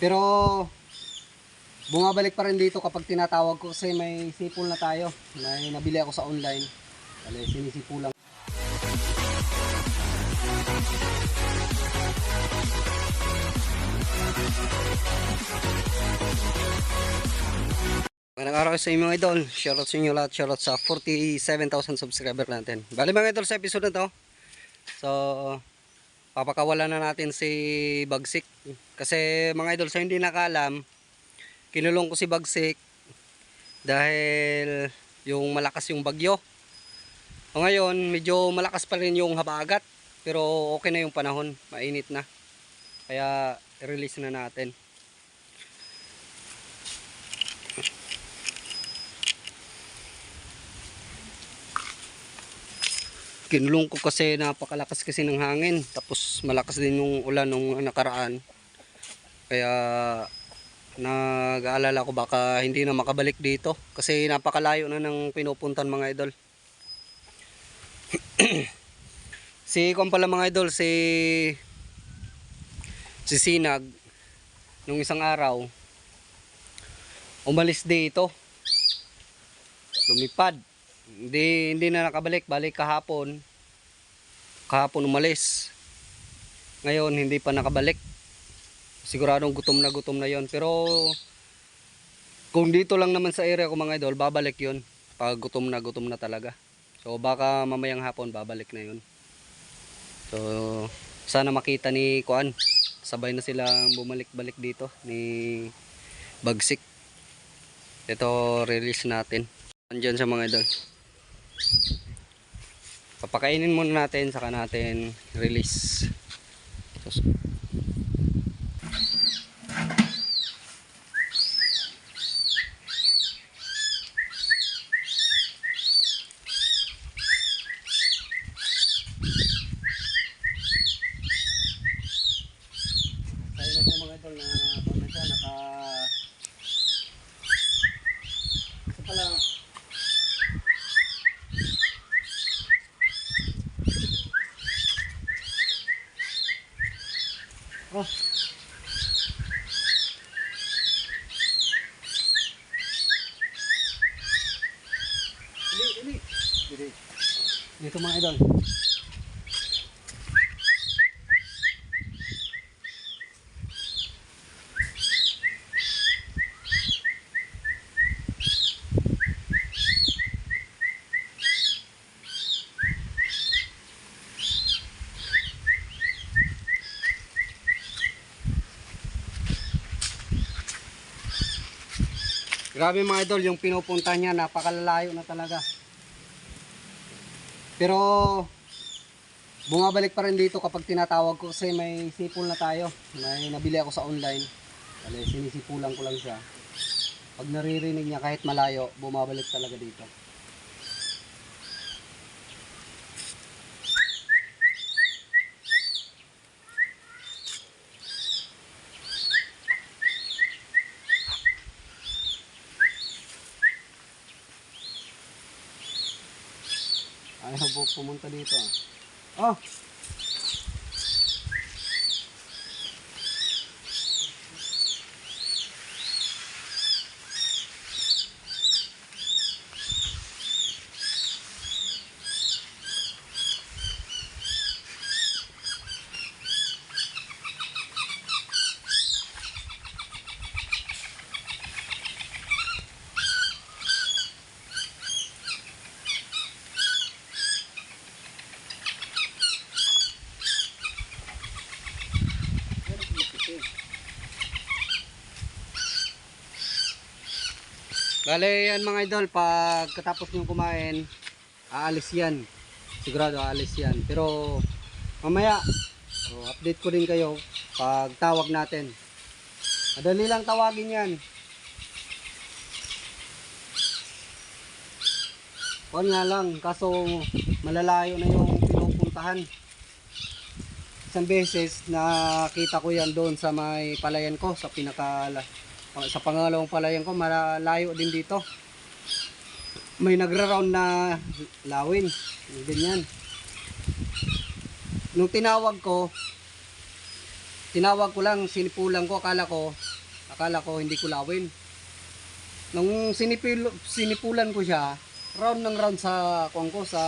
Pero bumabalik pa rin dito kapag tinatawag ko kasi may sipol na tayo. May nabili ako sa online. Kaya sinisipulan. Magandang araw sa inyo mga idol. Shoutout sa inyo lahat. Shoutout sa 47,000 subscriber natin. Bali mga idol sa episode na to. So, papakawalan na natin si Bagsik. Kasi mga idol sa hindi nakaalam, kinulong ko si Bagsik dahil yung malakas yung bagyo. O ngayon, medyo malakas pa rin yung habagat. Pero okay na yung panahon. Mainit na. Kaya, release na natin. Kinulong ko kasi napakalakas kasi ng hangin. Tapos malakas din yung ulan nung nakaraan. Kaya nag-aalala ko baka hindi na makabalik dito. Kasi napakalayo na ng pinupuntan mga idol. Si kung pala mga idol si si Sinag nung isang araw umalis dito. Lumipad hindi hindi na nakabalik. Balik kahapon. Kahapon umalis. Ngayon hindi pa nakabalik. Siguradong gutom na gutom na yon. Pero kung dito lang naman sa area ko mga idol babalik yon. Pag gutom na gutom na talaga. So baka mamayang hapon babalik na yon. So sana makita ni Kuan. Sabay na silang bumalik-balik dito ni Bagsik. Ito release natin. Andyan sa mga idol papakainin muna natin saka natin release Sus- Sa'yo na siya mga idol na ano na siya naka Isa pala Oh. Dili, dili. Dili. Dito mga idol. Grabe mga idol, yung pinupunta niya, napakalalayo na talaga. Pero, bumabalik pa rin dito kapag tinatawag ko kasi may sipol na tayo. May nabili ako sa online. Kaya sinisipulan ko lang siya. Pag naririnig niya kahit malayo, bumabalik talaga dito. Ayaw po pumunta dito ah. Oh! Bale yan mga idol, pag katapos nyo kumain, aalis yan. Sigurado aalis yan. Pero mamaya, so, update ko din kayo pag tawag natin. Madali lang tawagin yan. Kuan nga lang, kaso malalayo na yung pinupuntahan. Isang beses nakita ko yan doon sa may palayan ko, sa pinaka sa pangalawang palayan ko, malayo din dito. May nagra-round na lawin, ganyan. Nung tinawag ko, tinawag ko lang, sinipulang ko, akala ko akala ko hindi ko lawin. Nung sinipil, sinipulan ko siya, round ng round sa kuwan ko sa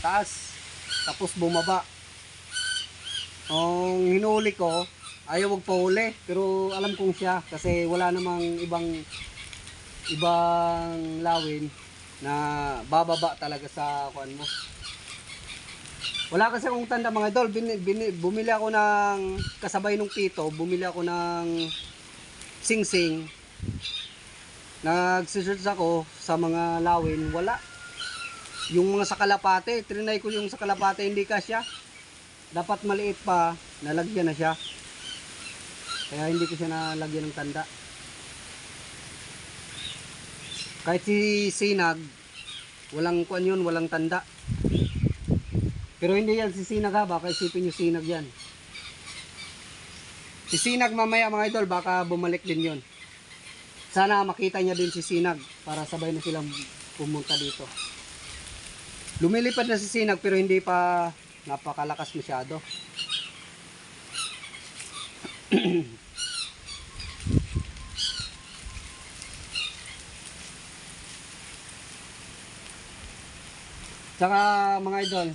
taas. Tapos bumaba. Ang hinuli ko, ayaw magpahuli. Pero alam kong siya kasi wala namang ibang ibang lawin na bababa talaga sa kuan mo. Wala kasi akong tanda mga idol. Bin, bin, bumili ako ng kasabay nung pito. Bumili ako ng sing-sing. Nagsisearch ako sa mga lawin. Wala. Yung mga sa kalapate. Trinay ko yung sa kalapate. Hindi kasya. Dapat maliit pa. Nalagyan na siya. Kaya hindi ko siya nalagyan ng tanda. Kahit si Sinag, walang kuan yun, walang tanda. Pero hindi yan si Sinag ha, baka isipin nyo Sinag yan. Si Sinag mamaya mga idol, baka bumalik din yon. Sana makita niya din si Sinag para sabay na silang pumunta dito. Lumilipad na si Sinag pero hindi pa napakalakas masyado. Tsaka mga idol,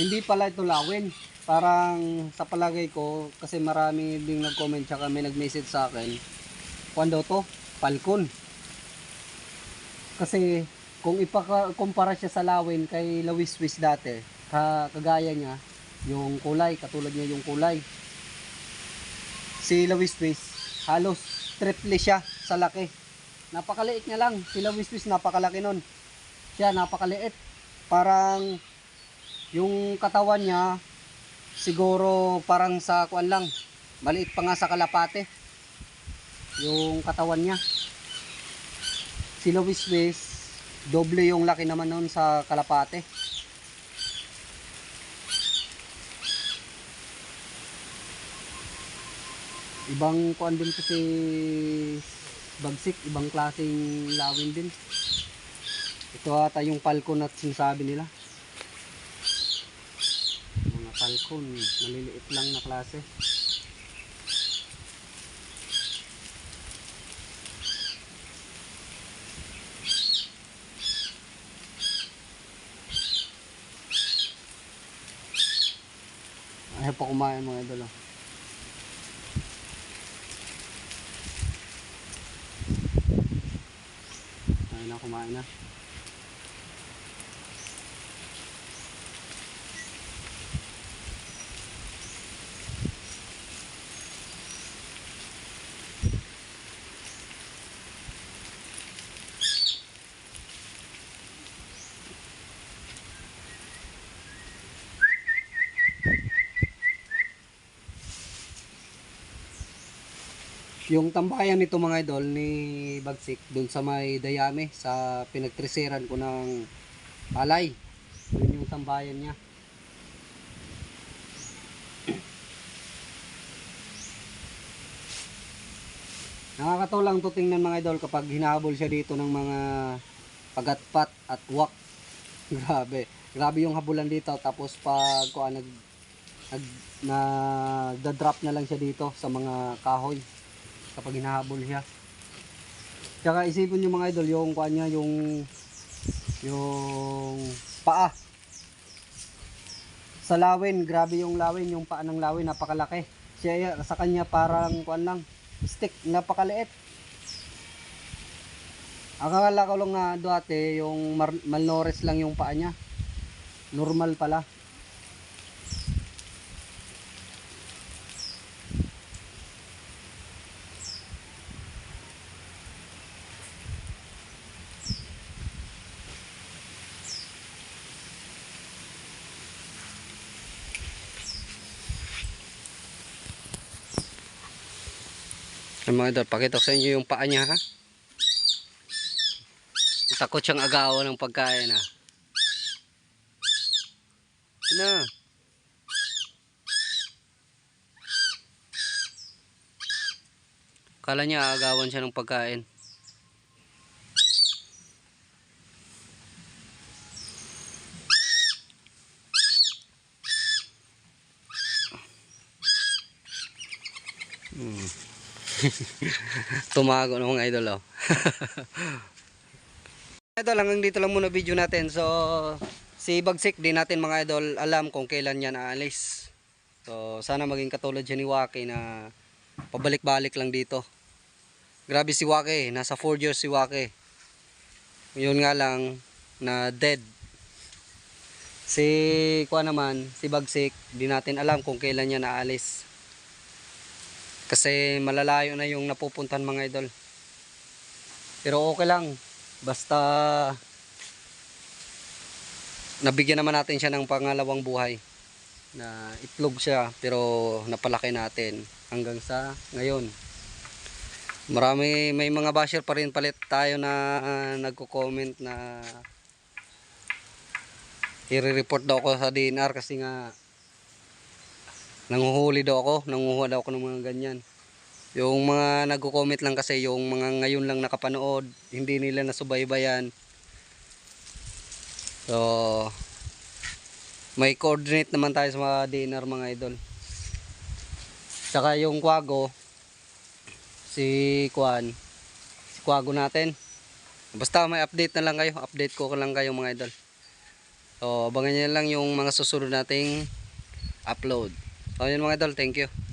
hindi pala ito lawin. Parang sa palagay ko, kasi marami ding nag-comment tsaka may nag-message sa akin. Kung to? Falcon. Kasi kung ipaka-kumpara siya sa lawin kay Lawiswis dati, ka kagaya niya, yung kulay, katulad niya yung kulay. Si Lawiswis, halos triple siya sa laki. Napakaliit niya lang. Si Lawiswis napakalaki nun. Siya napakaliit. Parang yung katawan niya siguro parang sa kuan lang. Maliit pa nga sa kalapate. Yung katawan niya. Si Lawiswis, doble yung laki naman nun sa kalapate. Ibang kuan din kasi bagsik, ibang klaseng lawin din. Ito ata yung falcon at sinasabi nila. Mga falcon, maliliit lang na klase. Ayaw pa kumain mga idol. na kumain na. Yung tambayan nito mga idol ni Bagsik dun sa may dayame sa pinagtreseran ko ng palay. Yun yung tambayan niya. Nakakatulang to tingnan mga idol kapag hinahabol siya dito ng mga pagatpat at wak. Grabe. Grabe yung habulan dito tapos pag kuha nag nag nagda-drop na lang siya dito sa mga kahoy kapag hinahabol siya. Tsaka isipin nyo mga idol, yung kuan niya, yung yung paa. Sa lawin, grabe yung lawin, yung paa ng lawin, napakalaki. Siya sa kanya parang kuan lang, stick, napakaliit. Akala ko lang nga dati, yung malnourished lang yung paa niya. Normal pala. Ay mga idol, pakita ko sa inyo yung paa niya ha. Takot siyang agawan ng pagkain ha. Na. Kala niya aagawan siya ng pagkain. Tumago ng mga idol oh. idol hanggang dito lang muna video natin. So si Bagsik di natin mga idol alam kung kailan yan aalis. So sana maging katulad siya ni Waki na pabalik-balik lang dito. Grabe si Waki, nasa 4 years si Waki. Yun nga lang na dead. Si Kwa naman, si Bagsik, di natin alam kung kailan niya naalis. Kasi malalayo na yung napupuntan mga idol. Pero okay lang. Basta nabigyan naman natin siya ng pangalawang buhay. Na itlog siya pero napalaki natin hanggang sa ngayon. Marami may mga basher pa rin palit tayo na ah, nagko-comment na i-report daw ako sa DNR kasi nga nanguhuli daw ako, nanguha daw ako ng mga ganyan. Yung mga nagko-comment lang kasi yung mga ngayon lang nakapanood, hindi nila nasubaybayan. So may coordinate naman tayo sa mga DNR mga idol. Saka yung kwago si Kwan, si kwago natin. Basta may update na lang kayo, update ko lang kayo mga idol. So abangan niyo lang yung mga susunod nating upload. So yun mga idol, thank you.